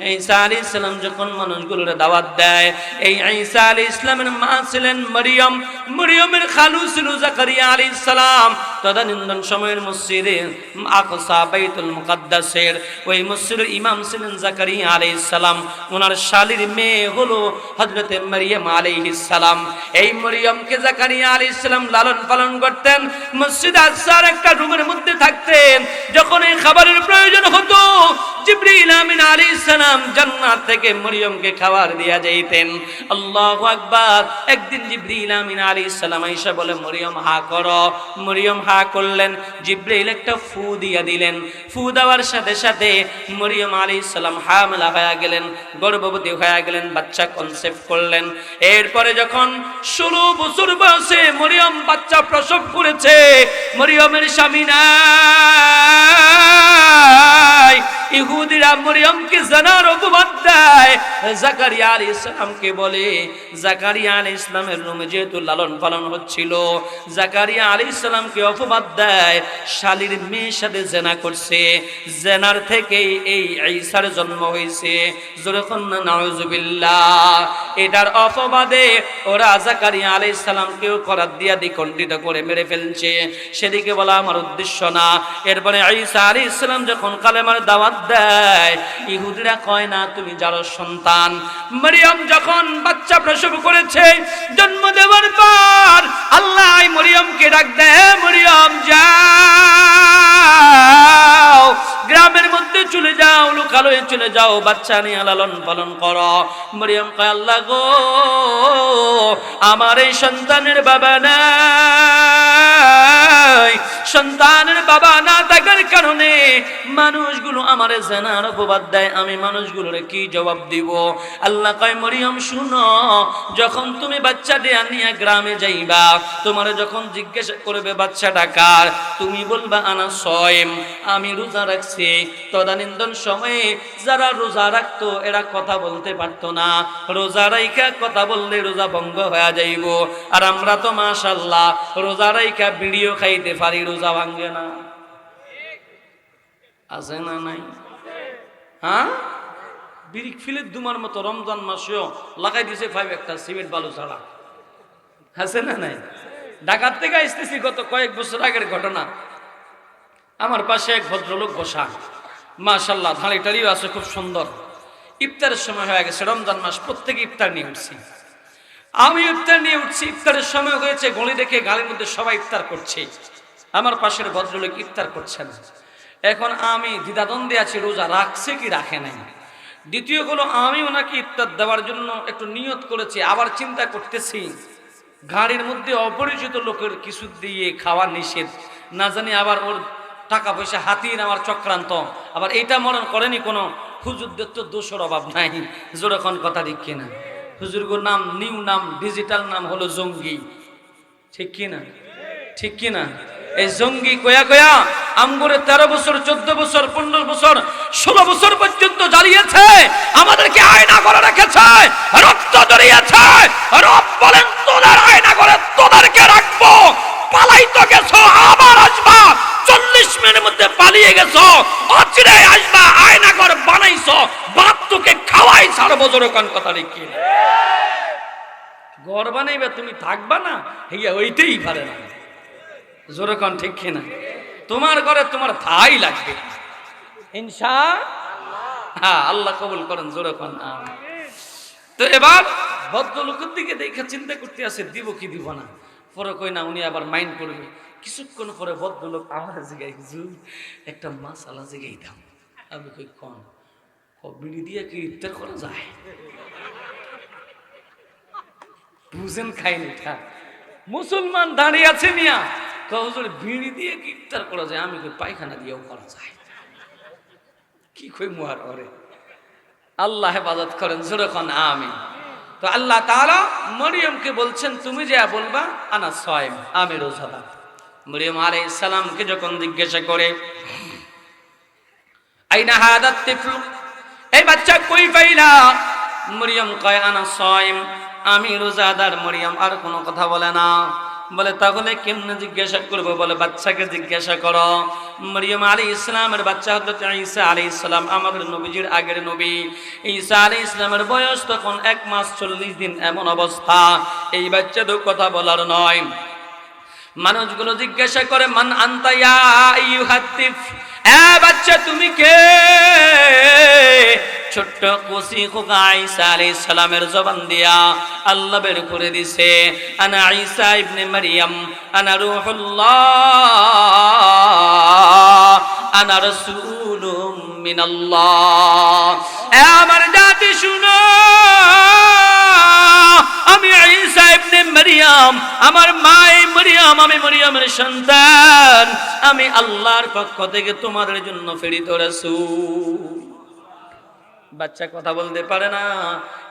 ঈসা আলী ইসলাম যখন মানুষগুলোর দাওয়াত দেয়, এই ঈসা আলী ইসলামের মা ছিলেন মরিয়ম। মরিয়মের খালু ছিল জাকারিয়া আলী ইসলাম তদানীন্দন সময়ের মসজিদে আকসা বাইতুল মুকাদ্দাসের ওই মসজিদের ইমাম ছিলেন জাকারিয়া আলী ইসলাম ওনার শালির মেয়ে হলো হজরতে মরিয়ম আলী ইসলাম এই মরিয়মকে জাকারিয়া আলী ইসলাম লালন পালন করতেন। মসজিদ আসার একটা রুমের মধ্যে থাকতেন। যখন এই খাবারের প্রয়োজন হতো জিব্রিল আমিন আলাইহিস সালাম থেকে মরিয়মকে খাবার একদিন বলে, মরিয়ম, হা মরিয়ম হা করলেন। ফু দিয়া দিলেন। ফু দেওয়ার সাথে সাথে মরিয়ম গেলেন, গর্ভবতী হয়ে গেলেন, বাচ্চা কনসেপ্ট করলেন। এরপরে যখন ষোলো বছর বয়সে মরিয়ম বাচ্চা প্রসব করেছে, মরিয়মের স্বামী নাই। ইহুদিরা মরিয়মকে জানার অপবাদ দেয়। জাকারিয়া আলী ইসলামকে বলে, জাকারিয়া আলী ইসলামের রুমে যেহেতু লালন পালন হচ্ছিল, জাকারিয়া আলী ইসলামকে অপবাদ দেয়। শালির মেয়ের সাথে জেনা করছে। জেনার থেকেই এই ঈসার জন্ম হয়েছে। যেরকম না, নাউজুবিল্লাহ। এটার অপবাদে ওরা জাকারিয়া আলী ইসলামকেও করার দিয়া দ্বিখণ্ডিত করে মেরে ফেলছে। সেদিকে বলা আমার উদ্দেশ্য না। এরপরে ঈসা আলী ইসলাম যখন কালেমার দাওয়াত দেয়। ইহুদিরা কয়, না, তুমি যারো সন্তান। মরিয়ম যখন বাচ্চা প্রসব করেছে, জন্ম দেওয়ার পর আল্লাহ মরিয়মকে ডাক দেয়, মরিয়ম যাও গ্রামের মধ্যে চলে যাও, লোকালয়ে চলে যাও, বাচ্চা নিয়ে লালন পালন করো। মরিয়ম আল্লাহ গো, আমার এই সন্তানের বাবা নাই। সন্তানের বাবা না থাকার কারণে মানুষগুলো আমার জেনার অপবাদ দেয়। আমি মানুষগুলোর কি জবাব দিব? আল্লাহ কয়, মরিয়ম, শুনো, যখন তুমি বাচ্চা দেয়া নিয়ে গ্রামে যাইবা, তোমার যখন জিজ্ঞাসা করবে বাচ্চাটা কার, তুমি বলবা, আনা সয়েম। আমি রোজা রাখছি তদানীন্দন সময়ে যারা রোজা রাখতো, এরা কথা বলতে পারতো না। রোজা রাইখা কথা বললে রোজা ভঙ্গ হয়ে যাইব। আর আমরা তো মাশাল্লাহ রোজা রাইখা বিড়িও খাইতে পারি, রোজা ভাঙ্গে না। আছে না নাই? হ্যাঁ? বিড়ি ফিলে দুমার মতো রমজান মাসেও লাগাই দিছে ফাইভ একটা সিমেন্ট বালু ছাড়া। আছে না নাই? ঢাকার থেকে আসতেছি গত কয়েক বছর আগের ঘটনা। আমার পাশে এক ভদ্রলোক বসা মাশাল্লাহ ধাড়ি টাড়িও আছে খুব সুন্দর। ইফতারের সময় হয়ে গেছে, রমজান মাস, প্রত্যেকে ইফতার নিয়ে উঠছি। আমি ইফতার নিয়ে উঠছি, ইফতারের সময় হয়েছে, গলি দেখে গালির মধ্যে সবাই ইফতার করছে। আমার পাশের ভদ্রলোক ইফতার করছেন। এখন আমি দ্বিধাদ্বন্দ্বে আছি, রোজা রাখছে কি রাখে নাই। দ্বিতীয় হলো, আমি ওনাকে ইফতার দেওয়ার জন্য একটু নিয়ত করেছি, আবার চিন্তা করতেছি। গাড়ির মধ্যে অপরিচিত লোকের কিছু দিয়ে খাওয়া নিষেধ। না জানি আবার ওর টাকা পয়সা হাতিয়ে নেওয়ার চক্রান্ত। আবার এইটা মনে করেনি কোনো? হুজুরদের তো দোষের অভাব নাই। যেরকম কথা ঠিক কিনা? হুজুরগুর নাম, নিউ নাম, ডিজিটাল নাম হলো জঙ্গি। ঠিক কিনা? ঠিক কিনা? এই জঙ্গি কয়া কয়া আমগুরে তেরো বছর, চোদ্দ বছর, পনেরো বছর, ষোলো বছর পর্যন্ত জ্বালিয়েছে। আমাদেরকে আয়না করে রেখেছে। রক্ত জড়িয়েছে। রব বলেন, তোদের আয়না করে তোদেরকে রাখব। পালাইতো গেছো আবার আসবা চল্লিশ মিনিটের মধ্যে পালিয়ে গেছো, অচিরে আসবা আয়না ঘর বানাইছো বাপ তোকে খাওয়াই সারা বছর কোন কথা রেখে ঘর বানাইবে তুমি থাকবা না, হইয়া ওইটাই পারে না। জোরে কন, ঠিক কিনা? তোমার ঘরে তোমার থাই লাগবে। হিংসা হ্যাঁ আল্লাহ কবুল করেন, জোরে কন। তো এবার ভদ্রলোকের দিকে দেখে চিন্তা করতে আছে দিব কি দিব না? পরে কই না, উনি আবার মাইন্ড করবে। কিছুক্ষণ পরে ভদ্রলোক আমার জিগাই হুজুর, একটা মাসালা জিগাই দাম আমি কই, কন? বিড়ি দিয়ে কি ইফতার করা যায়? বুঝেন খাইনি ঠা মুসলমান দাঁড়িয়ে আছে মিয়া। কহুজুর বিড়ি দিয়ে কি ইফতার করা যায়? আমি কই, পায়খানা দিয়েও করা যায়। কি কই মুহার করে আল্লাহ হেফাজত করেন যেরকম আমি তো আল্লাহ তাআলা মরিয়মকে বলছেন, তুমি যা বলবা, আনা সয়ম। আমি রোজাদার মরিয়ম আলাইহিস সালামকে যখন জিজ্ঞাসা করে, আইনা হাদাত তিফলু? এই বাচ্চা কই পাইলা? মরিয়ম কয়, আনা সয়ম আমি রোজাদার মরিয়ম, আর কোনো কথা বলে না। বলে, তাহলে কেমনে জিজ্ঞাসা করব? বলে, বাচ্চাকে জিজ্ঞাসা করো। মরিয়ম আলী ইসলামের বাচ্চা হজরত ঈসা আলী ইসলাম আমাদের নবীজির আগের নবী। ঈসা আলী ইসলামের বয়স তখন এক মাস চল্লিশ দিন এমন অবস্থা। এই বাচ্চাদের কথা বলার নয়। মানুষগুলো জিজ্ঞাসা করে, মান আন্তায়া ইউহাত্তিফ এ বাচ্চা, তুমি কে? ছোট্ট কুসি খোকা ঈসা আলাইহিস সালামের জবান দিয়া আল্লাহ বের করে দিছে। আনা ঈসা ইবনে মারইয়াম আনা রূহুল্লাহ, আনা রাসূলুম মিনাল্লাহ। এ আমার জাতি, শুনো। আমি ঈসা ইবনে মরিয়াম, আমার মা মরিয়াম, আমি মরিয়ামের সন্তান। আমি আল্লাহর পক্ষ থেকে তোমাদের জন্য প্রেরিত রাসূল। বাচ্চা কথা বলতে পারে না,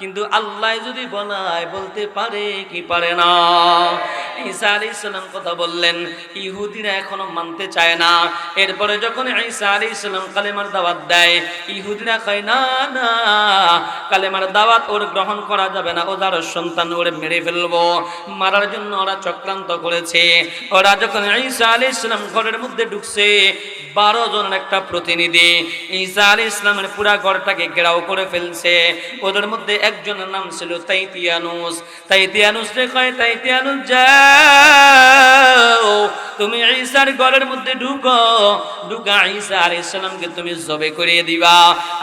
কিন্তু আল্লাহ যদি বলায় বলতে পারে কি পারে না? ঈসা আলী ইসলাম কথা বললেন, ইহুদিরা এখনও মানতে চায় না। এরপরে যখন ঈসা আলী ইসলাম কালেমার দাওয়াত দেয়, ইহুদিরা কয়, না না, কালেমার দাওয়াত ওর গ্রহণ করা যাবে না ওদার সন্তান ওরে মেরে ফেলব। মারার জন্য ওরা চক্রান্ত করেছে। ওরা যখন ঈসা আলী ইসলাম ঘরের মধ্যে ঢুকছে, বারো জনের একটা প্রতিনিধি ঈসা আলী ইসলামের পুরা ঘরটাকে ঘেরাও করে ফেলছে। ওদের মধ্যে একজনের নাম ছিল তাইতিয়ানুস। তাইতিয়ানুস রে কয়, তাইতিয়ানুস যাও তুমি ঈসার ঘরের মধ্যে ঢুকো। ঢুকা ঈসা আলী ইসলামকে তুমি জবে করিয়ে দিবা।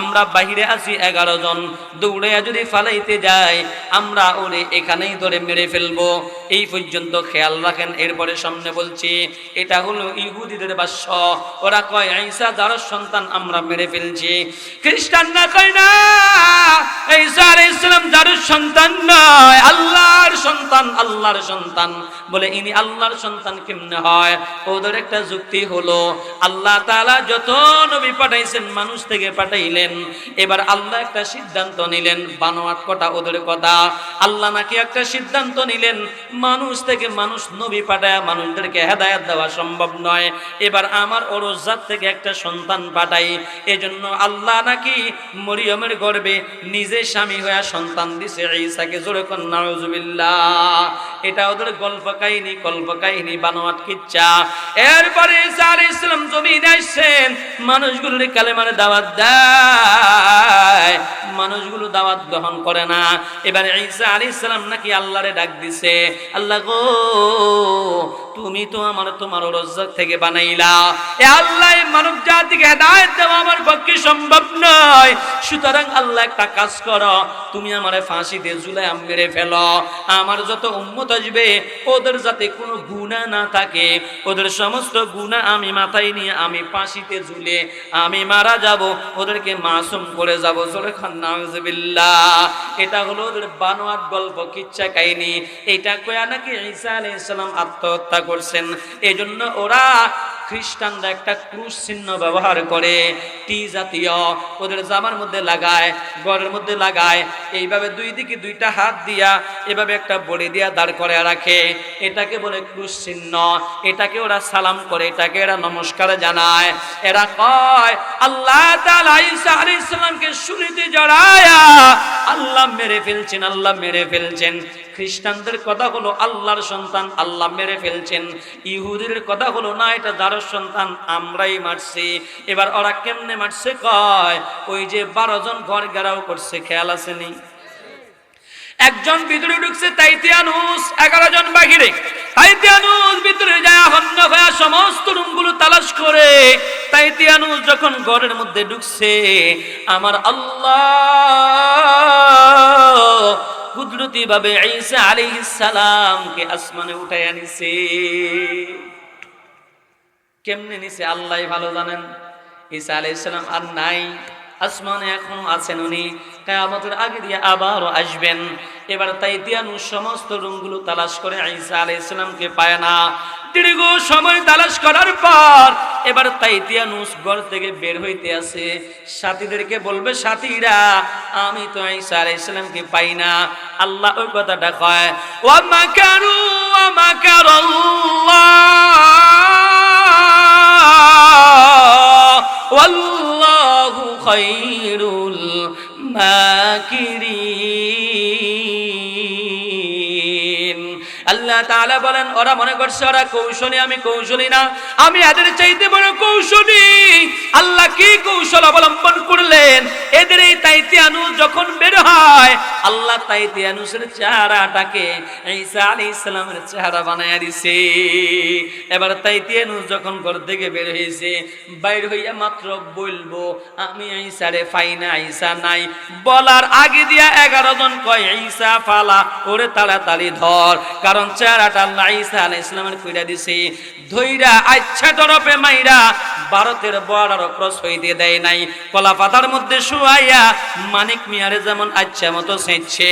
আমরা বাহিরে আছি এগারো জন। দৌড়ে যদি ফালাইতে যাই, আমরা ওরে এখানেই ধরে মেরে ফেলব। এই পর্যন্ত খেয়াল রাখেন, এরপরে সামনে বলছি, এটা হলো ইহুদিদের বাস্য। ওরা কয় ঈসা যার সন্তান আমরা মেরে ফেলছি। খ্রিস্টানরা কয়, না ঈসা আলাইহিস সালাম যার সন্তান নয়, আল্লাহর সন্তান আল্লাহর সন্তান। বলে, ইনি আল্লাহর সন্তান কেমনে হয়? ওদের একটা যুক্তি হলো, আল্লাহ তাআলা যত নবী পাঠাইছেন, মানুষ থেকে পাঠাইলেন, এবার আল্লাহ একটা সিদ্ধান্ত নিলেন, বানোয়াট কটা ওদের কথা। আল্লাহ নাকি একটা সিদ্ধান্ত নিলেন, মানুষ থেকে মানুষ নবী পাঠায় মানুষদেরকে হেদায়াত দেওয়া সম্ভব নয়। এবার আমার ওরজাত থেকে একটা সন্তান পাঠাই, এজন্য আল্লাহ নাকি মরিয়মের গর্বে নিজে স্বামী হয়ে সন্তান দিছে ঈসাকে। জোরে কন, নাউজুবিল্লাহ। এটা ওদের গল্প কাহিনী কল্প কাহিনী বানোয়াট কিচ্ছা। এরপরে আসছেন মানুষগুলোর কালেমার দাওয়াত দেয়। মানুষগুলো দাওয়াত গ্রহণ করে না। এবারে ঈসা আলাইহিস সালাম নাকি আল্লাহরে ডাক দিছে, আল্লাহ গো, তুমি তো আমার তোমার রজ্জাক থেকে বানাইলা। এ আল্লাহ মানব জাতিকে দেওয়া নয় সুতরাং আল্লাহ একটা কাজ করো, তুমি আমারে ফাঁসিতে ঝুলে মেরে ফেলো। আমার যত উম্মত আসবে, ওদের যাতে কোনো গুণা না থাকে, ওদের সমস্ত গুণা আমি মাথায় নিয়ে আমি ফাঁসিতে ঝুলে আমি মারা যাব, ওদেরকে মাসুম করে যাব। জোরে খান নাউজুবিল্লাহ। এটা হলো ওদের বানোয়াট গল্প, কিচ্ছা কাহিনী। এটা কয়া নাকি ঈসা আলাইহিস সালাম আত্মহত্যা করছেন। এজন্য ওরা খ্রিস্টানরা একটা ক্রুশ চিহ্ন ব্যবহার করে, টি জাতীয়, ওদের জামার মধ্যে লাগায়, গড়ের মধ্যে লাগায়, এইভাবে দুই দিকে দুইটা হাত দিয়া, এভাবে একটা বড়ি দিয়া দাঁড় করে রাখে। এটাকে বলে ক্রুশ চিহ্ন। এটাকে ওরা সালাম করে, এটাকে এরা নমস্কার জানায়। এরা কয়, আল্লাহ ঈসা আলাইহিস সালামকে জড়ায়া, আল্লাহ মেরে ফেলছেন, আল্লাহ মেরে ফেলছেন। খ্রিস্টানদের কথা হলো আল্লাহর সন্তান, আল্লাহ মেরে ফেলছেন। ইহুদির কথা হলো, না, এটা যার সন্তান, আমরাই মারছি। এবার ওরা কেমনে মারছে কয়, ওই যে বারো জন ঘর ঘেরাও করছে, খেয়াল আসেনি একজন ভিতরে ঢুকছে, তাইতিয়ানুস, এগারো জন বাহিরে। তাইতিয়ানুস ভিতরে যায় হন্য হয়ে সমস্ত রুমগুলো তালাশ করে। তাইতিয়ানুস যখন ঘরের মধ্যে ঢুকছে, আমার আল্লাহ কুদরতি ভাবে ঈসা আলাইহিস সালামকে আসমানে উঠায় আনিছে কেমনে নিছে আল্লাহ ভালো জানেন? ঈসা আলাইহিস সালাম আর নাই, আসমানে এখনও আছেন উনি। কেয়ামতের আগে দিয়ে আবারও আসবেন। এবার তাই তিয়ানু সমস্ত রুমগুলো তালাশ করে ঈসা আলাইহিস সালামকে পায় না। দীর্ঘ সময় তালাশ করার পর এবার তাইতিয়ানুস ঘর থেকে বের হইতে আসে। সাথীদেরকে বলবে, সাথীরা, আমি তো ঈসা আলাইহিস সালামকে পাই না। আল্লাহ ওই কথাটা কয়, ওয়া মাকারু ওয়া মাকারাল্লাহ তাআলা বলেন, ওরা মনে করছে, ওরা কৌশলী, আমি কৌশলী না। আমি এদের চাইতে বড় কৌশলী। আল্লাহ কি কৌশল অবলম্বন করলেন? এদের এই তাইতিয়ানু যখন বের হয়। আল্লাহ তাই তাইতিয়ানুসের চেহারাটাকে ঈসা আলাইহিস সালামের চেহারা বানায় দিছে। এবার তাইতিয়ানুস যখন ঘর থেকে বের হয়েছে বাইর হইয়া মাত্র বলব, আমি ঈসারে পাই না, ঈসা নাই। বলার আগে দিয়া এগারো জন কয়, ঈসা ফালা, ওরে তাড়াতাড়ি ধর। কারণ চেহারাটা আল্লাহ ঈসা আলাইহিস সালামের কইরা দিছে। ধইরা আচ্ছা তরফে মাইরা ভারতের বর্ডার ক্রস হইতে দেয় নাই। কলা পাতার মধ্যে শুয়াইয়া মানিক মিয়ারে যেমন আচ্ছা মতো সেঁচছে।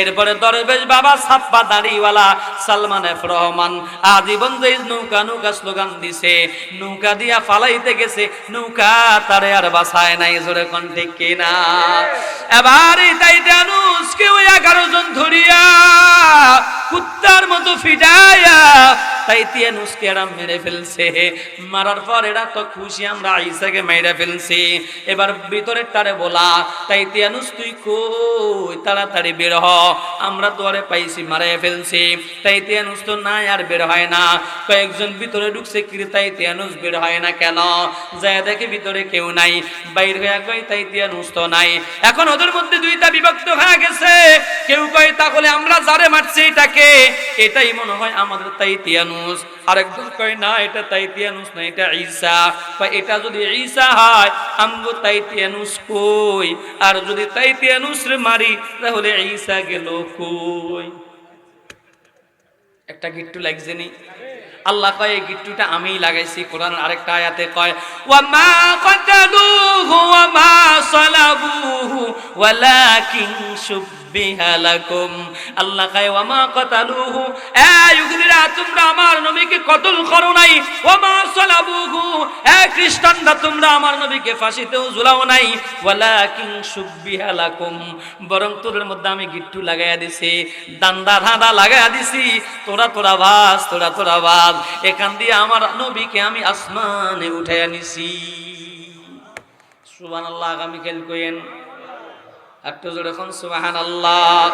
এরপরে দরবেশ বাবা সাপ্পা দাঁড়িওয়ালা সালমান এফ রহমান আজীবন যে নৌকা নৌকা স্লোগান দিছে, নৌকা দিয়া ফালাইতে গেছে, নৌকা তারে আর বাসায় নাই, জোরে কন ঠিক কিনা এবার এই তাই তিয়ানুসকে এরা মেরে ফেলছে। মারার পর এরা তো খুশি, আমরা আইসাকে মেরে ফেলছি। এবার ভিতরের তারে বলা তাই তিয়ানুস তুই কই? তাড়াতাড়ি বের হ। আমরা তো আরে পাইছি মারে ফেলছি। তাই তিয়ানুস তো নাই আর বের হয় না। কয়েকজন ভিতরে ঢুকছে কি তাই তিয়ানুস বের হয় না কেন? যায় দেখে ভিতরে কেউ নাই। বাইর হয়ে কই তাই তিয়ানুস তো নাই। এখন ওদের মধ্যে দুইটা বিভক্ত হয়ে গেছে। কেউ কয়, তাহলে আমরা যারে মারছি এটাকে? এটাই মনে হয় আমাদের তাই তিয়ানুস আরেকজন কয়, না, এটা তাই তিয়ানুস না, এটা ঈসা। বা, এটা যদি ঈসা হয়, আমগো তাই তিয়ানুস কই? আর যদি তাই তিয়ানুস রে মারি, তাহলে ঈসা গেল কই? একটা গিট্টু লাগছে নি? আল্লাহ কয়, এই গিট্টুটা আমিই লাগাইছি। কোরআন আরেকটা আয়াতে কয় ওয়া মা কাতালুহু ওয়া মা সালাবুহু, ওয়ালাকিন তোমরা আমার নবীকে করো নাই? তোমরা আমার নবীকে নাই। মধ্যে আমি গিট্টু লাগাইয়া দিছি, দান্দা ধাঁধা লাগাইয়া দিছি। তোরা তোরা বাস, তোরা তোরা বাস, এখান দিয়ে আমার নবীকে আমি আসমানে উঠাইয়া নিছি। সুবান আল্লাহ আগামী খেল কইেন একটু যখন সুবাহান আল্লাহ